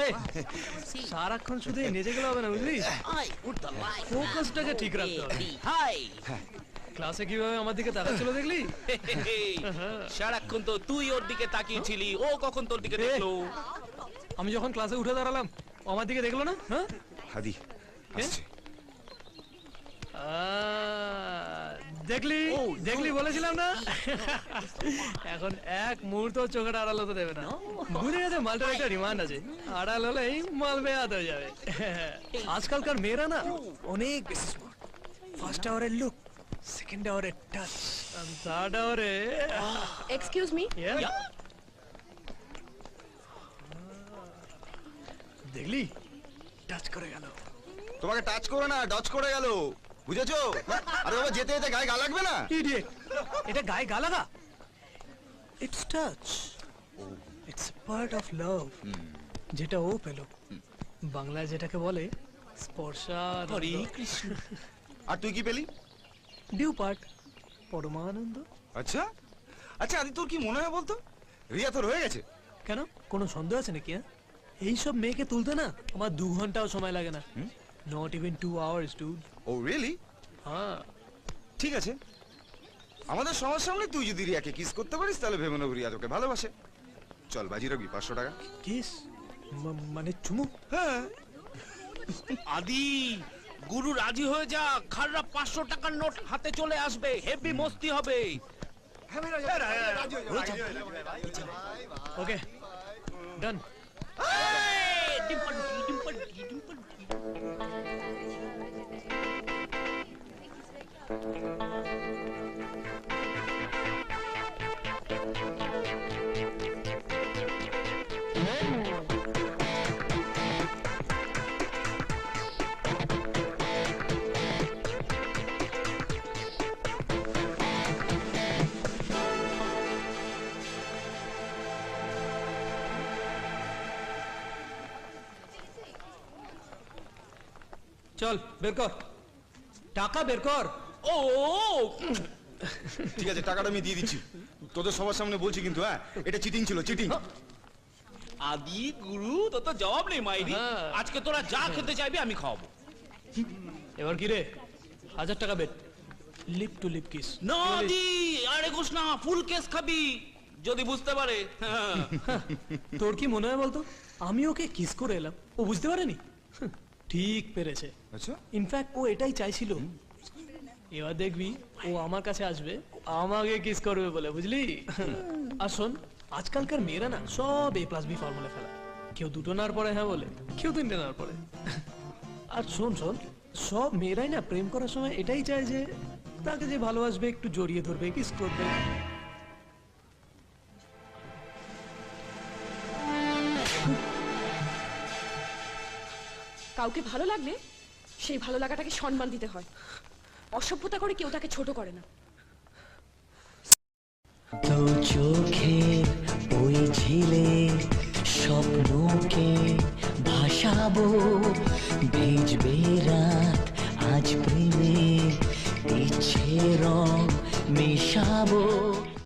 এই সারাক্ষণ শুধু নেচে গেলে হবে না বুঝলি. ফোকাসটাকে ঠিক রাখতে হবে। হাই। ক্লাসে কীভাবে আমার দিকে তাকাচ্ছিল দেখলি? সারাক্ষণ তো তুই ওর দিকে তাকিয়েছিলি ও কখন তোর দিকে দেখল? আমি যখন ক্লাসে উঠে দাঁড়ালাম ও আমার দিকে দেখল না? হ্যাঁ? হাদি আসছে। দেখলি? দেখলি বলেছিলাম না? এখন এক মুহূর্ত চোখের আড়াল হতে দেবে না। বুঝে গেছে মালটার একটা রিমান্ড আছে। আড়াল হলেই মাল বেয়াত হয়ে যাবে। আজকালকার মেয়েরা না অনেক বেশি স্মার্ট ফার্স্ট আওয়ারের লুক সেকেন্ড আওয়ারের টাচ থার্ড আওয়ারে এক্সকিউজ মি দেখলি? টাচ করে গেল। তোমাকে টাচ করে না ডচ করে গেল। বুঝেছ? আরে বাবা যেতে যেতে গায়ে গা লাগবে না? ইডিয়েট এটা গায়ে গা লাগা? It's touch it's part of love যেটা ও পেল। বাংলায় যেটাকে বলে স্পর্শা হরে কৃষ্ণ। আর তুই কি পেলি? ডিউ পার্ট পরমানন্দ। আচ্ছা। আচ্ছা আদি তোর কি মনে হয় বলতো? রিয়া তোর হয়ে গেছে। কেন? কোনো সন্দেহ আছে নাকি হ্যাঁ? এইসব মেয়েকে তুলতে না আমার দু ঘন্টাও সময় লাগে না। Not even two hours dude oh really হ্যাঁ। ঠিক আছে। আমাদের সবার সামনে তুই যদি রিয়াকে কিস করতে পারিস তাহলে ভেবে নেব রিয়া তোকে ভালোবাসে। চল বাজি রাখবি পাঁচশো টাকা। কিস মানে চুমু? হ্যাঁ। আদি গুরু রাজি হয়ে যা খাররা পাঁচশো টাকার নোট হাতে চলে আসবে হেভি মস্তি হবে। ওকে ডান এই, ডিম্পল ডিম্পল ডিম্পল টি। চল বের কর টাকা বের কর ও ঠিক আছে টাকাটা আমি দিয়ে দিচ্ছি। তোদের সবার সামনে বলছি কিন্তু হ্যাঁ? এটা চিটিং ছিল চিটিং আদি গুরু তো তো জবাব নেই মাইরি। হ্যাঁ। আজকে তোরা যা খেতে চাইবি আমি খাওয়াবো। এবার কি রে? হাজার টাকা bet lip to lip kiss না আদি আরে ঘোষ না ফুল কেস খাবি যদি বুঝতে পারে। হ্যাঁ। তোর কি মনে হয় বলতো? আমি ওকে কিস করে এলাম। ও বুঝতে পারেনি? ঠিক পেরেছে। আচ্ছা। ইনফ্যাক্ট ও এটাই চাইছিল। এবার দেখবি ও আমার কাছে আসবে আমাকে কিস করবে বলে বুঝলি? আর শোন আজকালকার মেয়েরা না সব এ প্লাস বি ফর্মুলা ফেলা কেউ দুটো নেওয়ার পরে হ্যাঁ বলে কেউ তিনটে নেওয়ার পরে। আর শোন শোন সব মেয়েরাই না প্রেম করার সময় এটাই চায় যে তাকে যে ভালোবাসবে একটু জড়িয়ে ধরবে কিস করবে। কাউকে ভালো লাগলে সেই ভালো লাগাটাকে সম্মান দিতে হয়। অসভ্যতা করে কেউ তাকে ছোট করে না। তো চোখে ওই ঝিলে স্বপ্নকে ভাসাবো, ভিজবে রাত আজ প্রেমে, ইচ্ছে রং মেশাবো।